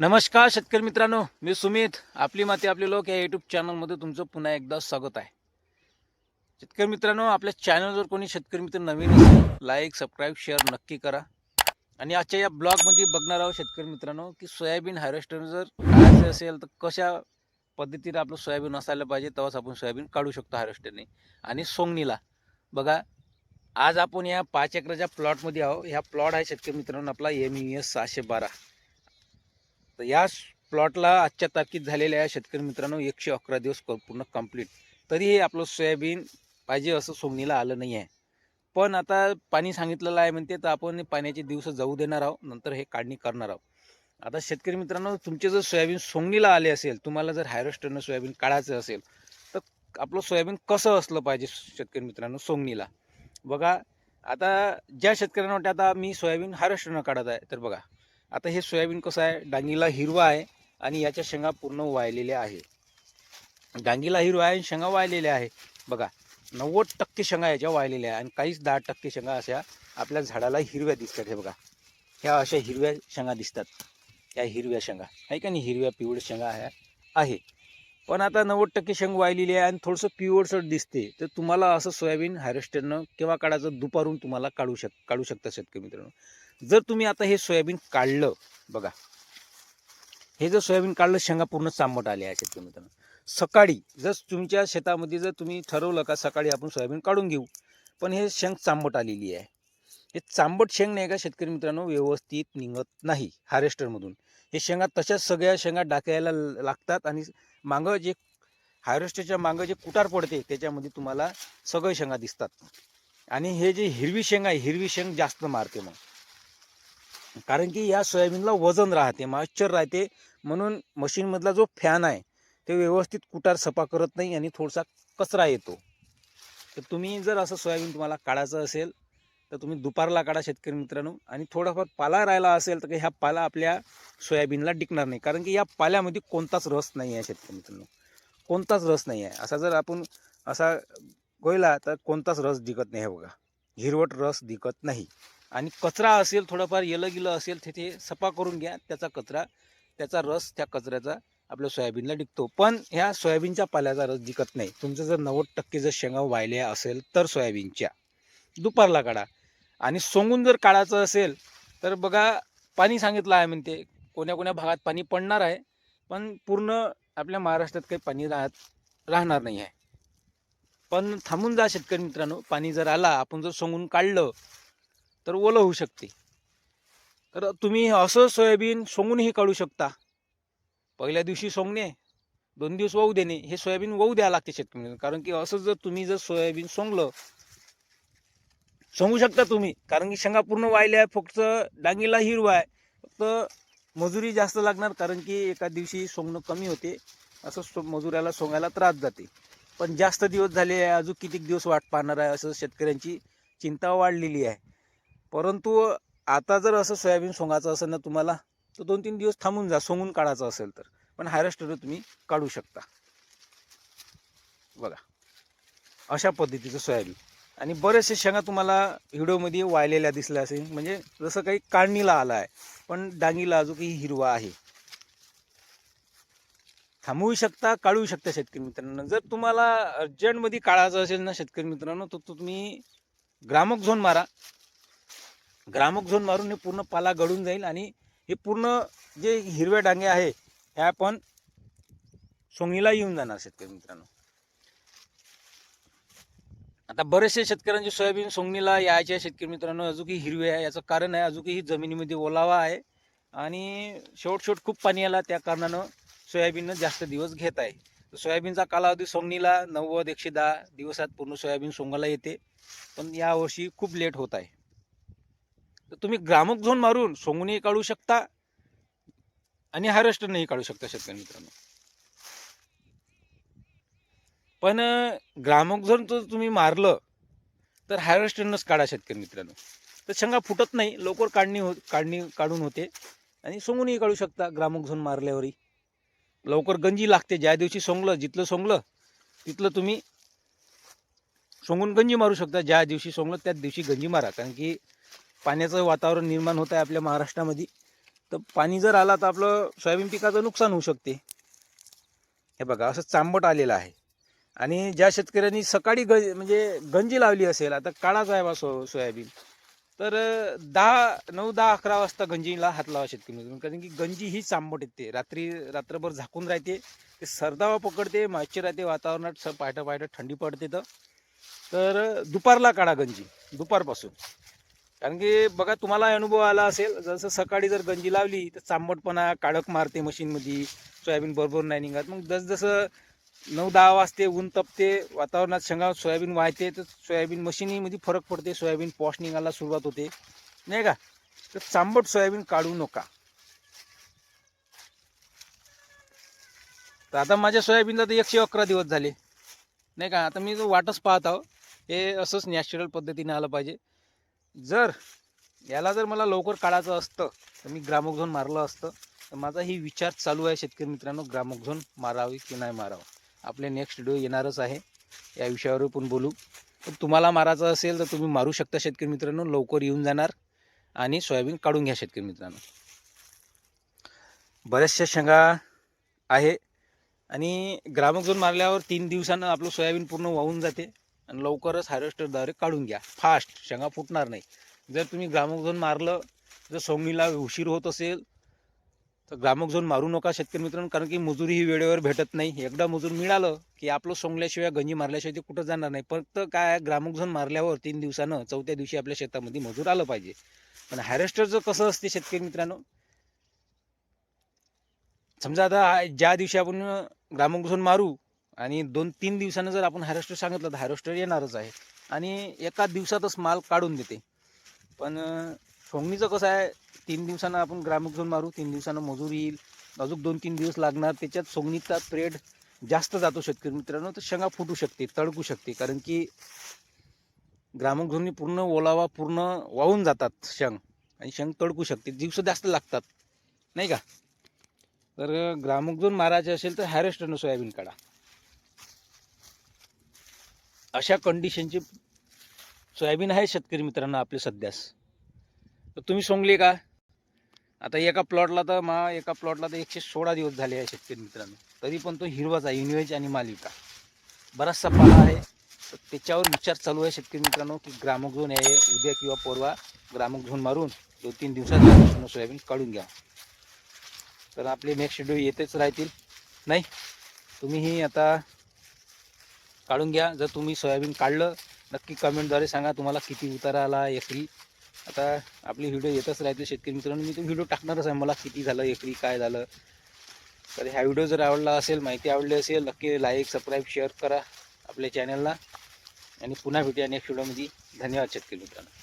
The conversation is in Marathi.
नमस्कार शेतकरी मित्रांनो मी सुमित. आपली माती आपले लोक या यूट्यूब चॅनलमध्ये तुमचं पुन्हा एकदा स्वागत आहे. शेतकरी मित्रांनो आपल्या चॅनलवर कोणी शेतकरी मित्र नवीन असेल लाईक सबस्क्राईब शेअर नक्की करा. आणि आजच्या या ब्लॉगमध्ये बघणार आहोत शेतकरी मित्रांनो की सोयाबीन हार्वेस्टर जर काढायचं असेल तर कशा पद्धतीने आपलं सोयाबीन असायला पाहिजे तेव्हाच आपण सोयाबीन काढू शकतो हार्वेस्टरने आणि सोंगणीला. बघा आज आपण या पाच एकराच्या प्लॉटमध्ये आहो ह्या प्लॉट आहे शेतकरी मित्रांनो आपला एम यू एस सहाशे बारा. तर या प्लॉटला आजच्या तारखेत झालेल्या या शेतकरी मित्रांनो एकशे अकरा दिवस पूर्ण कंप्लीट. तरीही आपलं सोयाबीन पाहिजे असं सोंगणीला आलं नाही आहे पण आता पाणी सांगितलेलं आहे म्हणते तर आपण पाण्याचे दिवस जाऊ देणार आहोत नंतर हे काढणी करणार आहोत. आता शेतकरी मित्रांनो तुमचे जर सोयाबीन सोंगणीला आले असेल तुम्हाला जर हायरोस्टरनं सोयाबीन काढायचं असेल तर आपलं सोयाबीन कसं असलं पाहिजे शेतकरी मित्रांनो सोंगणीला? बघा आता ज्या शेतकऱ्यांना वाटतं आता मी सोयाबीन हायरोस्टरनं काढत आहे तर बघा आता हे सोयाबीन कसं आहे? डांगीला हिरवा आहे आणि याच्या शेंगा पूर्ण वाळलेल्या आहे. डांगीला हिरवा आहे आणि शेंगा वाळलेल्या आहे. बघा नव्वद टक्के शेंगा याच्या वाळलेल्या आहे आणि काहीच दहा टक्के शेंगा अशा आपल्या झाडाला हिरव्या दिसतात. हे बघा ह्या अशा हिरव्या शेंगा दिसतात. या हिरव्या शेंगा आहे का नाही? हिरव्या पिवळ शेंगा ह्या आहे. पण आता नव्वद टक्के शेंग वाळलेली आहे आणि थोडंसं पिवळसर दिसते. तर तुम्हाला असं सोयाबीन हार्वेस्टरनं केव्हा काढायचं? दुपारून तुम्हाला काढू शक काढू शकता शेतकरी मित्रांनो. जर तुम्ही आता हे सोयाबीन काढलं बघा. हे जर सोयाबीन काढलं शेंगा पूर्ण चांबट आले आहे शेतकरी मित्रांनो सकाळी जर तुमच्या शेतामध्ये जर तुम्ही ठरवलं का सकाळी आपण सोयाबीन काढून घेऊ पण हे शेंग चांबट आलेली आहे. हे चांबट शेंग नाही का शेतकरी मित्रांनो व्यवस्थित निघत नाही हार्वेस्टरमधून. हे शेंगा तशाच सगळ्या शेंगा डाकायला लागतात आणि मागं जे हार्वेस्टरच्या मागं जे कुटार पडते त्याच्यामध्ये तुम्हाला सगळे शेंगा दिसतात. आणि हे जे हिरवी शेंगा आहे हिरवी शेंग जास्त मारते मग. कारण की या सोयाबीनला वजन राहते मॉइश्चर राहते. म्हणून मशीनमधला जो फॅन आहे ते व्यवस्थित कुटार सफा करत नाही आणि थोडासा कचरा येतो. तर तुम्ही जर असं सोयाबीन तुम्हाला काढायचं असेल तर तुम्ही दुपारला काढा शेतकरी मित्रांनो. आणि थोडाफार पाला राहिला असेल तर ह्या पाला आपल्या सोयाबीनला टिकणार नाही. कारण की या पाल्यामध्ये कोणताच रस नाही आहे शेतकरी मित्रांनो. कोणताच रस नाही आहे. असा जर आपण असा गोयला तर कोणताच रस दिकत नाही बघा. हिरवट रस दिकत नाही. आणि कचरा असेल थोडंफार येलं गेलं असेल तिथे सफा करून घ्या. त्याचा कचरा त्याचा रस त्या कचऱ्याचा आपल्या सोयाबीनला डिकतो पण ह्या सोयाबीनच्या पाल्याचा रस दिकत नाही. तुमचं जर नव्वद टक्के जर शेंगा वाहिल्या असेल तर सोयाबीनच्या. दुपारला काढा. आणि सोंगून जर काढायचं असेल तर बघा पाणी सांगितलं आहे म्हणते. कोण्या कोण्या भागात पाणी पडणार आहे पण पूर्ण आपल्या महाराष्ट्रात काही पाणी राहत राहणार नाही आहे. पण थांबून जा शेतकरी मित्रांनो. पाणी जर आला आपण जर सोंगून काढलं तर ओलं होऊ शकते. तर तुम्ही असं सोयाबीन सोंगूनही काढू शकता. पहिल्या दिवशी सोंगणे दोन दिवस वाहू देणे हे सोयाबीन वाहू द्यावं लागते शेतकरी कारण की असं जर तुम्ही जर सोयाबीन सोंगलं सोंगू शकता तुम्ही. कारण की शेंगा पूर्ण वाहिल्या आहे फक्त डांगीला हिरवा आहे. फक्त मजुरी जास्त लागणार कारण की एका दिवशी सोंगणं कमी होते. असं सो मजुऱ्याला सोंगायला त्रास जाते. पण जास्त दिवस झाले आहे अजून कितीक दिवस वाट पाहणार आहे असं शेतकऱ्यांची चिंता वाढलेली आहे. परंतु आता जर असं सोयाबीन सोंगायचं असेल ना तुम्हाला तर दोन तीन दिवस थांबून जा सोंगून काढायचं असेल तर. पण हायरेस्टर तुम्ही काढू शकता. बघा. अशा पद्धतीचं सोयाबीन. आणि बरेचसे शेंगा तुम्हाला व्हिडिओमध्ये वाळलेल्या दिसल्या असेल. म्हणजे जसं काही काढणीला आला आहे पण डांगीला अजून काही हिरवा आहे. थांबवू शकता काढू शकता शेतकरी मित्रांनो. जर तुम्हाला अर्जंटमध्ये काढायचं असेल ना शेतकरी मित्रांनो तर तुम्ही ग्रामक झोन मारा. ग्रामक झोन मारून हे पूर्ण पाला गळून जाईल आणि हे पूर्ण जे हिरव्या डांगे आहे ह्या पण सोंगीला येऊन जाणार शेतकरी मित्रांनो. आता बरेचसे शेतकऱ्यांचे सोयाबीन सोंगणीला यायचे शेतकरी मित्रांनो. अजूनही हिरवे आहे याचं कारण आहे अजूनही जमिनीमध्ये ओलावा आहे आणि शेवट शेवट खूप पाणी आला. त्या कारणानं सोयाबीननं जास्त दिवस घेत आहे. तर सोयाबीनचा कालावधी सोंगणीला नव्वद एकशे दहा दिवसात पूर्ण सोयाबीन सोंगायला येते. पण यावर्षी खूप लेट होत आहे. तर तुम्ही ग्रामक झोन मारून सोंगणीही काढू शकता आणि हार्वेस्टरनेही काढू शकता शेतकरी मित्रांनो. पण ग्रामक झोन जर तुम्ही मारलं तर हार्वेस्टरनंच काढा शेतकरी मित्रांनो. तर शेंगा फुटत नाही लवकर काढणी हो काढणी काढून होते आणि सोंगूनही काढू शकता ग्रामक झोन मारल्यावरही. लवकर गंजी लागते ज्या दिवशी सोंगलं जिथलं सोंगलं तिथलं तुम्ही सोंगून गंजी मारू शकता ज्या दिवशी सोंगलं त्याच दिवशी गंजी मारा. कारण की पाण्याचं वातावरण निर्माण होत आहे आपल्या महाराष्ट्रामध्ये. तर पाणी जर आला तर आपलं सोयाबीन पिकाचं नुकसान होऊ शकते. हे बघा असं चांबट आलेलं आहे. आणि ज्या शेतकऱ्यांनी सकाळी ग म्हणजे गंजी लावली असेल आता काळाच आहे बा सो सोयाबीन तर दहा नऊ दहा अकरा वाजता गंजीला हात लावा शेतकरी कारण की गंजी ही चांबट येते. रात्री रात्रभर झाकून राहते ते सरदावा पकडते मॉइश्चर राहते वातावरणात स पायटं पायटं थंडी पडते तर दुपारला काढा गंजी दुपारपासून. कारण की बघा तुम्हाला अनुभव आला असेल जसं सकाळी जर गंजी लावली तर चांबटपणा काळक मारते मशीनमध्ये सोयाबीन बरोबर नाही निघत. मग जसजसं नऊ दहा वाजते ऊन तपते वातावरणात शेंगा सोयाबीन वाहते तर सोयाबीन मशीनीमध्ये फरक पडते सोयाबीन पॉश निघायला सुरुवात होते. नाही का? तर चांबट सोयाबीन काढू नका. तर आता माझ्या सोयाबीनला तर एकशे अकरा दिवस झाले. नाही का? आता मी वाटच पाहत आहो हे असंच नॅचरल पद्धतीने आलं पाहिजे. जर याला जर मला लवकर काढायचं असतं तर मी ग्रामोझोन मारलं असतं तर माझा ही विचार चालू आहे शेतकरी मित्रांनो ग्रामोझोन मारावी की नाही मारावं? आपले नेक्स्ट व्हिडिओ येणारच आहे. या विषयावर पण बोलू. पण तुम्हाला मारायचं असेल तर तुम्ही मारू शकता शेतकरी मित्रांनो. लवकर येऊन जाणार आणि सोयाबीन काढून घ्या शेतकरी मित्रांनो. बऱ्याचशा शेंगा आहे. आणि ग्रामोझोन मारल्यावर तीन दिवसानं आपलं सोयाबीन पूर्ण वाहून जाते. आणि लवकरच हार्वेस्टरद्वारे काढून घ्या. फास्ट शेंगा फुटणार नाही. जर तुम्ही ग्रामोझोन मारलं जर सोंगणीला उशीर होत असेल तर ग्रामोझोन मारू नका शेतकरी मित्रांनो कारण की मजुरी ही वेळेवर भेटत नाही. एकदा मजूर मिळालं की आपलं सोंगल्याशिवाय गंजी मारल्याशिवाय ते कुठं जाणार नाही. फक्त काय ग्रामोझोन मारल्यावर तीन दिवसानं चौथ्या दिवशी आपल्या शेतामध्ये मजूर आलं पाहिजे. पण हार्वेस्टरचं कसं असते शेतकरी मित्रांनो समजा आता ज्या दिवशी आपण ग्रामोझोन मारू आणि दोन तीन दिवसानं जर आपण हार्वेस्टर सांगितलं तर हार्वेस्टर येणारच आहे. आणि एका दिवसातच माल काढून देते. पण सोंगणीचं कसं आहे तीन दिवसानं आपण ग्रामोझोन मारू तीन दिवसानं मजूर येईल. अजून दोन तीन दिवस लागणार. त्याच्यात सोंगणीचा पिरियड जास्त जातो शेतकरी मित्रांनो तर शेंगा फुटू शकते तडकू शकते. कारण की ग्रामोझोननी पूर्ण ओलावा पूर्ण वाहून जातात शेंग. आणि शेंग तडकू शकते. दिवस जास्त लागतात. नाही का? तर ग्रामोझोन मारायचे असेल तर हॅरेस्टरनं सोयाबीन काढा. अशा कंडिशनची सोयाबीन आहे शेतकरी मित्रांनो आपले सध्यास. तर तुम्ही सोंगले का? आता एका प्लॉटला तर मा एका प्लॉटला तर एकशे सोळा दिवस झाले आहे शेतकरी मित्रांनो. तरी पण तो हिरवाच आहे युनिवेज आणि मालिका बराचसा पाला आहे. तर त्याच्यावर विचार चालू आहे शेतकरी मित्रांनो की ग्रामक झोन आहे उद्या किंवा परवा ग्रामक झोन मारून दोन तीन दिवसात सोयाबीन काढून घ्या. तर आपले नेक्स्ट व्हिडिओ येतेच राहतील. नाही तुम्हीही आता काढून घ्या. जर तुम्ही सोयाबीन काढलं नक्की कमेंटद्वारे सांगा तुम्हाला किती उतारा आला एकरी. आता आपली व्हिडिओ येतच राहते शेतकरी मित्रांनो. मी तो व्हिडिओ टाकणारच आहे. मला किती झालं एकरी काय झालं. तर ह्या व्हिडिओ जर आवडला असेल माहिती आवडली असेल नक्की लाईक सबस्क्राईब शेअर करा आपल्या चॅनलला आणि पुन्हा भेटूया नेक्स्ट व्हिडिओमध्ये धन्यवाद शेतकरी मित्रांनो.